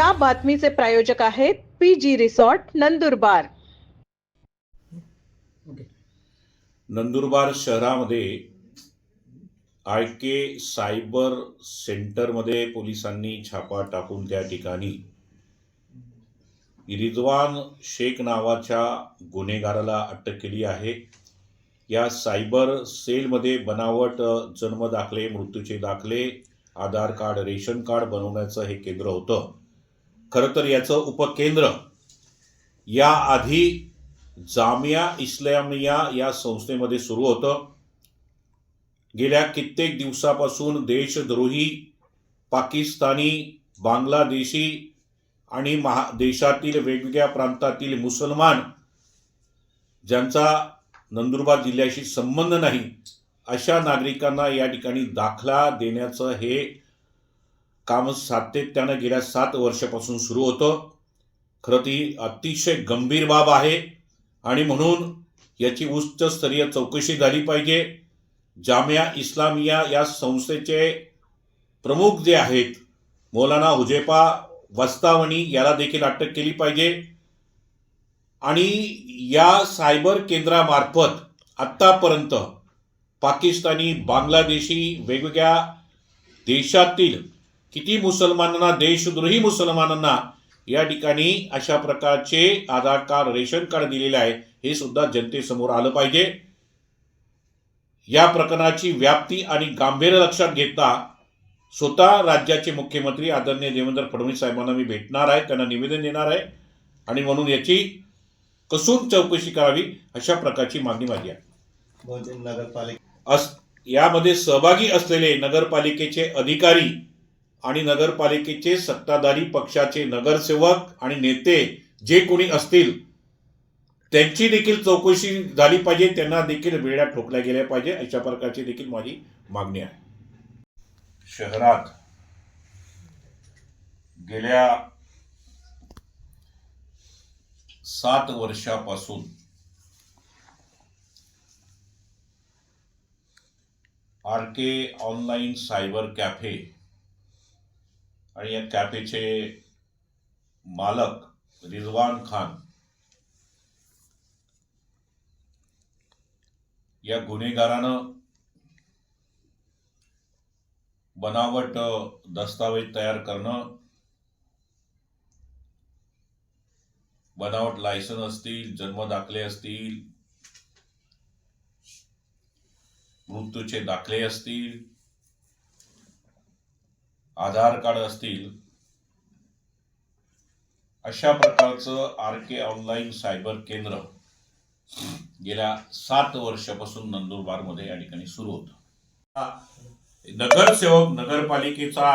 या बातमीचे प्रायोजक आहेत P G resort Nandurbar. Nandurbar शहरामध्ये आय के सायबर सेंटरमध्ये पोलिसांनी छापा टाकून त्या ठिकाणी रिजवान शेख नावाच्या गुन्हेगाराला अटक केली आहे. या सायबर सेलमध्ये बनावट जन्म दाखले मृत्यूचे दाखले आधार कार्ड रेशन कार्ड बनवण्याचं हे केंद्र होतं. खरं तर याचं उपकेंद्र. याआधी जामिया इस्लामिया या संस्थेमध्ये सुरू होतं. गेल्या कित्येक दिवसापासून देशद्रोही पाकिस्तानी बांगलादेशी आणि महा देशातील वेगवेगळ्या प्रांतातील मुसलमान ज्यांचा नंदुरबार जिल्ह्याशी संबंध नाही अशा नागरिकांना या ठिकाणी दाखला देण्याचं हे काम सातत्यानं गेल्या सात वर्षापासून सुरू होतं. खरं ती अतिशय गंभीर बाब आहे. आणि म्हणून याची उच्चस्तरीय चौकशी झाली पाहिजे. जामिया इस्लामिया या संस्थेचे प्रमुख जे आहेत मौलाना हुजेपा वस्तावणी याला देखील अटक केली पाहिजे. आणि या सायबर केंद्रामार्फत आत्तापर्यंत पाकिस्तानी बांगलादेशी वेगवेगळ्या देशातील किती मुसलमानांना देशद्रोही मुसलमानांना या ठिकाणी अशा प्रकारचे आधार कार्ड रेशन कार्ड दिलेले आहे हे सुद्धा जनतेसमोर आलं पाहिजे. या प्रकरणाची व्याप्ती आणि गांभीर्य लक्षात घेता स्वतः राज्याचे मुख्यमंत्री आदरणीय देवेंद्र फडणवीस साहेबांना मी भेटणार आहे त्यांना निवेदन देणार आहे. आणि म्हणून याची कसून चौकशी करावी अशा प्रकारची मागणी माझी आहे. नगरपालिका अस यामध्ये सहभागी असलेले नगरपालिकेचे अधिकारी आणि नगरपालिकेचे सत्ताधारी पक्षाचे नगरसेवक आणि नेते जे कोणी असतील त्यांची देखील चौकशी झाली पाहिजे त्यांना देखील वेळा ठोकल्या गेल्या पाहिजे अशा प्रकारची देखील माझी मागणी आहे. शहरात गेल्या सात वर्षापासून R K online cyber cafe आणि या कॅफेचे मालक रिजवान खान या गुन्हेगारानं बनावट दस्तावेज तयार करणं बनावट लायसन असतील जन्म दाखले असतील मृत्यूचे दाखले असतील आधार कार्ड असतील अशा प्रकारचं आर के ऑनलाईन सायबर केंद्र गेल्या सात वर्षापासून नंदुरबारमध्ये या ठिकाणी सुरू होतं. नगरसेवक नगरपालिकेचा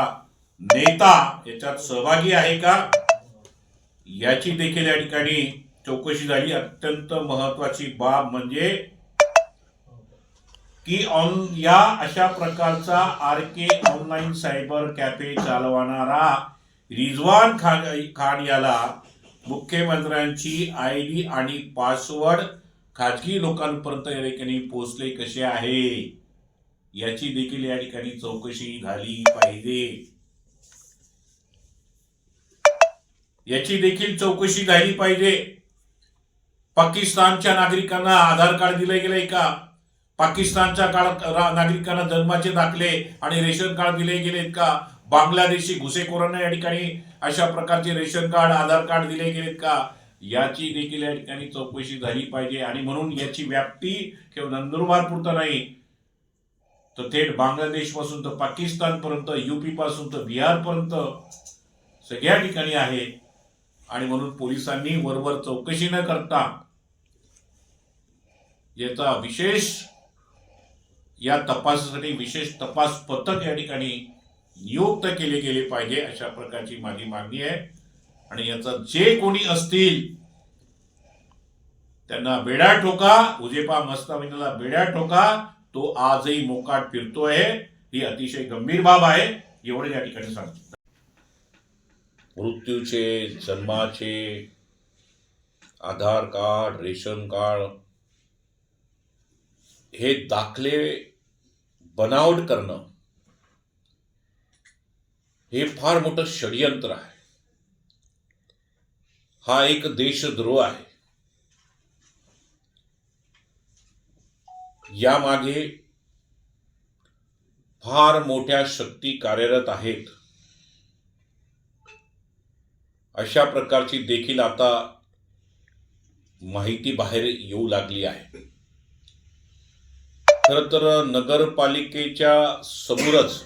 नेता याच्यात सहभागी आहे का? याची देखील या ठिकाणी चौकशी झाली. अत्यंत महत्वाची बाब म्हणजे की ऑन या अशा प्रकारचा R K online cyber cafe चालवणारा रिजवान खान खान याला मुख्यमंत्र्यांची आय डी आणि पासवर्ड खाजगी लोकांपर्यंत या ठिकाणी पोहोचले कसे आहे? याची देखील या ठिकाणी चौकशी झाली पाहिजे. याची देखील चौकशी झाली पाहिजे. पाकिस्तानच्या नागरिकांना आधार कार्ड दिलं गेलंय का? पाकिस्तानच्या काळात नागरिकांना जन्माचे दाखले आणि रेशन कार्ड दिले गेलेत का? बांगलादेशी घुसेखोरांना या ठिकाणी अशा प्रकारचे रेशन कार्ड आधार कार्ड दिले गेलेत का? याची देखील या ठिकाणी चौकशी झाली पाहिजे. आणि म्हणून याची व्याप्ती केवळ नंदुरबार पुरता नाही तर थेट बांगलादेशपासून तर पाकिस्तान पर्यंत युपी पासून तर बिहार पर्यंत सगळ्या ठिकाणी आहे. आणि म्हणून पोलिसांनी वरवर चौकशी न करता याचा विशेष या तपासासाठी विशेष तपास पथक या ठिकाणी नियुक्त केले गेले पाहिजे अशा प्रकारची माझी मागणी आहे. आणि याचा जे कोणी असतील त्यांना बेड्या ठोका उजेपा मस्ताविनीला बेड्या ठोका तो आजही मोकाट फिरतोय. ही अतिशय गंभीर बाब आहे. एवढे या ठिकाणी सांगतो. मृत्यूचे जन्माचे आधार कार्ड रेशन कार्ड हे दाखले बनावट करणं हे फार मोठं षडयंत्र आहे. हा एक देशद्रोह आहे. यामागे फार मोठ्या शक्ती कार्यरत आहेत. अशा प्रकारची देखील आता माहिती बाहेर येऊ लागली आहे. खर तर नगरपालिकेच्या समोरच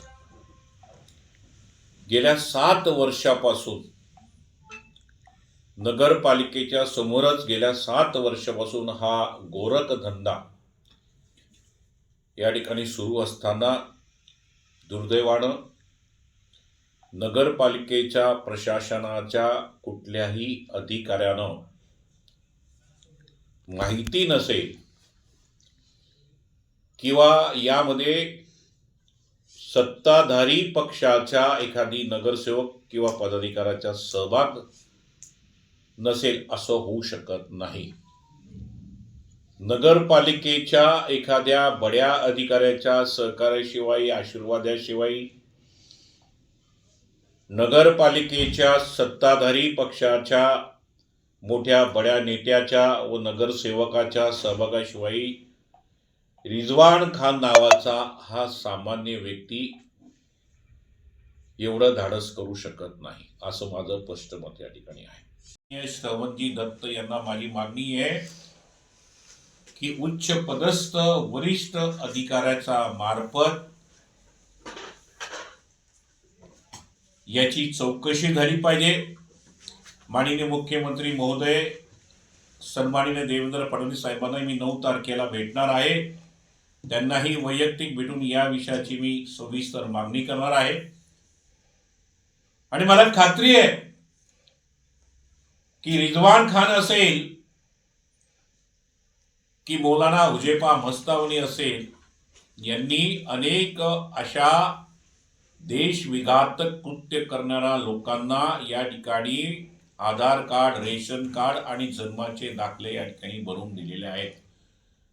गेल्या सात वर्षापासून नगरपालिकेच्या समोरच गेल्या सात वर्षापासून हा गोरखधंदा या ठिकाणी सुरू असताना दुर्दैवानं नगरपालिकेच्या प्रशासनाच्या कुठल्याही अधिकाऱ्यानं माहिती नसेल किंवा यामध्ये सत्ताधारी पक्षाच्या एखादी नगरसेवक किंवा पदाधिकाऱ्याचा सहभाग नसेल असं होऊ शकत नाही. नगरपालिकेच्या एखाद्या बड्या अधिकाऱ्याच्या सहकार्याशिवाय आशीर्वादाशिवाय नगरपालिकेच्या सत्ताधारी पक्षाच्या मोठ्या बड्या नेत्याच्या व नगरसेवकाच्या सहभागाशिवाय रिजवान खान नावाचा हा सामान्य व्यक्ती एवढं धाडस करू शकत नाही असं माझं स्पष्ट मत या ठिकाणी आहे. श्रवणजी दत्त यांना माझी मागणी आहे की उच्च पदस्थ वरिष्ठ अधिकाऱ्याचा मार्फत याची चौकशी झाली पाहिजे. माननीय मुख्यमंत्री महोदय सन्माननीय देवेंद्र फडणवीस साहेबांना मी नऊ तारखेला भेटणार आहे. त्यांनाही वैयक्तिक भेटून या विषयाची मी सविस्तर मागणी करणार आहे. आणि मला खात्री आहे की रिजवान खान असेल की मौलाना हुजेपा मस्तावनी असेल यांनी अनेक अशा देशविघातक कृत्य करणाऱ्या लोकांना या ठिकाणी आधार कार्ड रेशन कार्ड आणि जन्माचे दाखले या ठिकाणी भरून दिलेले आहेत.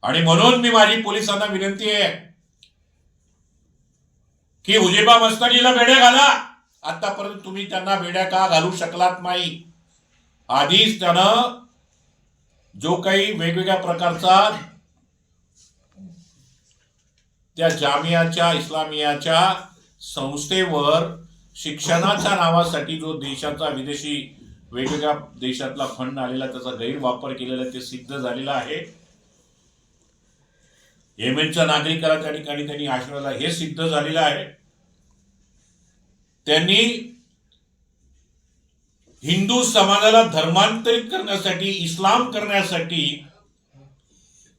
आणि म्हणून मी माझी पोलिसांना विनंती आहे की हुजेबा मस्तानीला बेड्या घाला. आतापर्यंत तुम्ही त्यांना बेड्या का घालू शकलात नाही? आधीच त्यानं जो काही वेगवेगळ्या प्रकारचा त्या जामियाच्या इस्लामियाच्या संस्थेवर शिक्षणाच्या नावासाठी जो देशाचा विदेशी वेगवेगळ्या देशातला फंड आलेला त्याचा गैरवापर केलेला ते सिद्ध झालेला आहे. येमेनच्या नागरिकाला त्या ठिकाणी त्यांनी आश्रयाला हे सिद्ध झालेलं आहे. त्यांनी हिंदू समाजाला धर्मांतरित करण्यासाठी इस्लाम करण्यासाठी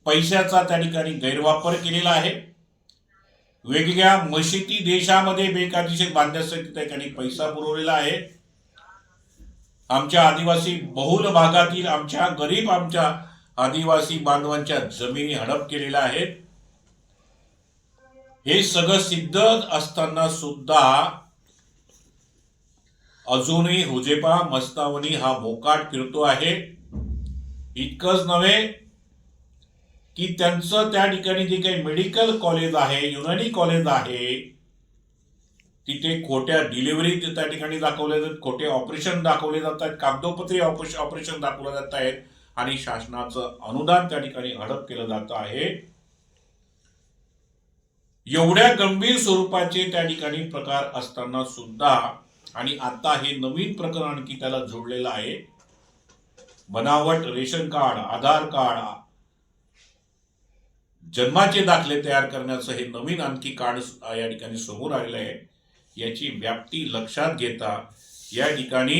पैशाचा त्या ठिकाणी गैरवापर केलेला आहे. वेगवेगळ्या मशिदी देशामध्ये बेकायदेशीर बांधण्यासाठी त्या ठिकाणी पैसा पुरवलेला आहे. आमच्या आदिवासी बहुल भागातील आमच्या गरीब आमच्या आदिवासी बांधवांच्या जमिनी हडप केलेल्या आहेत. हे सगळं सिद्ध असताना सुद्धा अजूनही हुजेपा मस्तावनी हा बोकाट फिरतो आहे. इतकंच नव्हे की त्यांचं त्या ठिकाणी जे काही मेडिकल कॉलेज आहे युनानी कॉलेज आहे तिथे खोट्या डिलिव्हरी त्या ठिकाणी दाखवल्या जातात खोटे ऑपरेशन दाखवले जातात कागदोपत्री ऑपरेशन ऑपरेशन दाखवले जात आहेत आणि शासनाचं अनुदान त्या ठिकाणी हडप केलं जात आहे. एवढ्या गंभीर स्वरूपाचे त्या ठिकाणी प्रकार असताना सुद्धा आणि आता हे नवीन प्रकरण आणखी त्याला जोडलेलं आहे. बनावट रेशन कार्ड आधार कार्ड जन्माचे दाखले तयार करण्याचं हे नवीन आणखी कार्ड या ठिकाणी समोर आलेलं आहे. याची व्याप्ती लक्षात घेता या ठिकाणी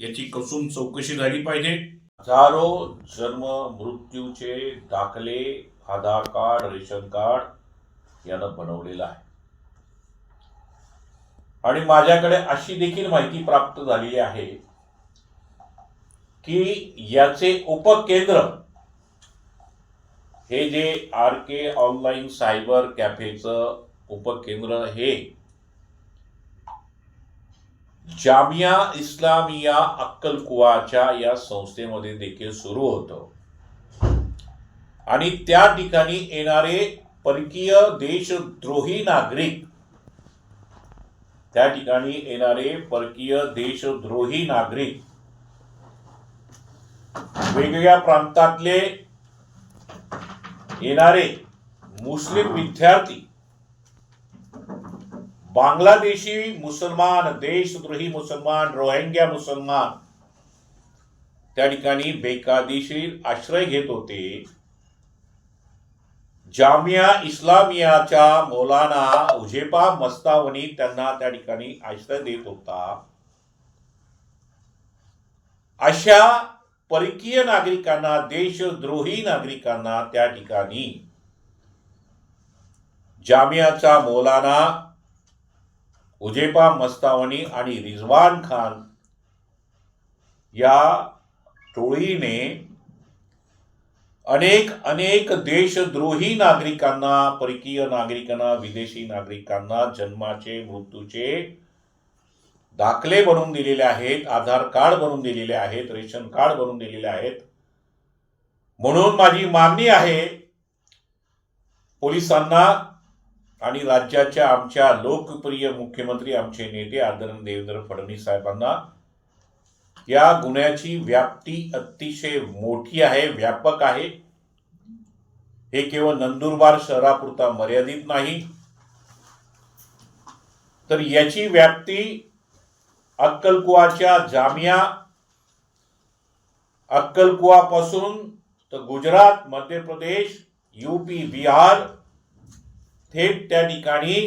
याची कसून चौकशी झाली पाहिजे. हजारो जन्म मृत्यूचे दाखले आधार कार्ड रेशन कार्ड यानं बनवलेलं आहे. आणि माझ्याकडे अशी देखील माहिती प्राप्त झालेली आहे की याचे उपकेंद्र हे जे आर के ऑनलाईन सायबर कॅफेचं उपकेंद्र हे जामिया इस्लामिया अक्कलकुवाच्या या संस्थेमध्ये देखील सुरू होतं. आणि त्या ठिकाणी येणारे परकीय देशद्रोही नागरिक. त्या ठिकाणी येणारे परकीय देशद्रोही नागरिक. वेगवेगळ्या प्रांतातले येणारे मुस्लिम विद्यार्थी. बांगलादेशी मुसलमान देशद्रोही मुसलमान रोहिंग्या मुसलमान. त्या ठिकाणी बेकायदेशीर आश्रय घेत होते. जामिया इस्लामियाच्या मौलाना उझेपा मस्तावनी त्यांना त्या ठिकाणी आश्रय देत होता. अशा परकीय नागरिकांना देशद्रोही नागरिकांना त्या ठिकाणी जामियाचा मौलाना उजेपा मस्तावनी आणि रिजवान खान या टोळीने अनेक अनेक देशद्रोही नागरिकांना परकीय नागरिकांना विदेशी नागरिकांना जन्माचे मृत्यूचे दाखले बनवून दिलेले आहेत आधार कार्ड बनवून दिलेले आहेत रेशन कार्ड बनवून दिलेले आहेत. म्हणून माझी मागणी आहे पोलिसांना आणि राज्याच्या आमच्या लोकप्रिय मुख्यमंत्री आमचे नेते आदरणीय देवेंद्र फडणवीस साहेबांना या गुन्ह्याची व्याप्ती अतिशय मोठी आहे व्यापक आहे. हे केवळ नंदुरबार शहरापुरता मर्यादित नाही. तर याची व्याप्ती अक्कलकुवाच्या जामिया अक्कलकुवापासून तर गुजरात मध्य प्रदेश यूपी बिहार थेट त्या ठिकाणी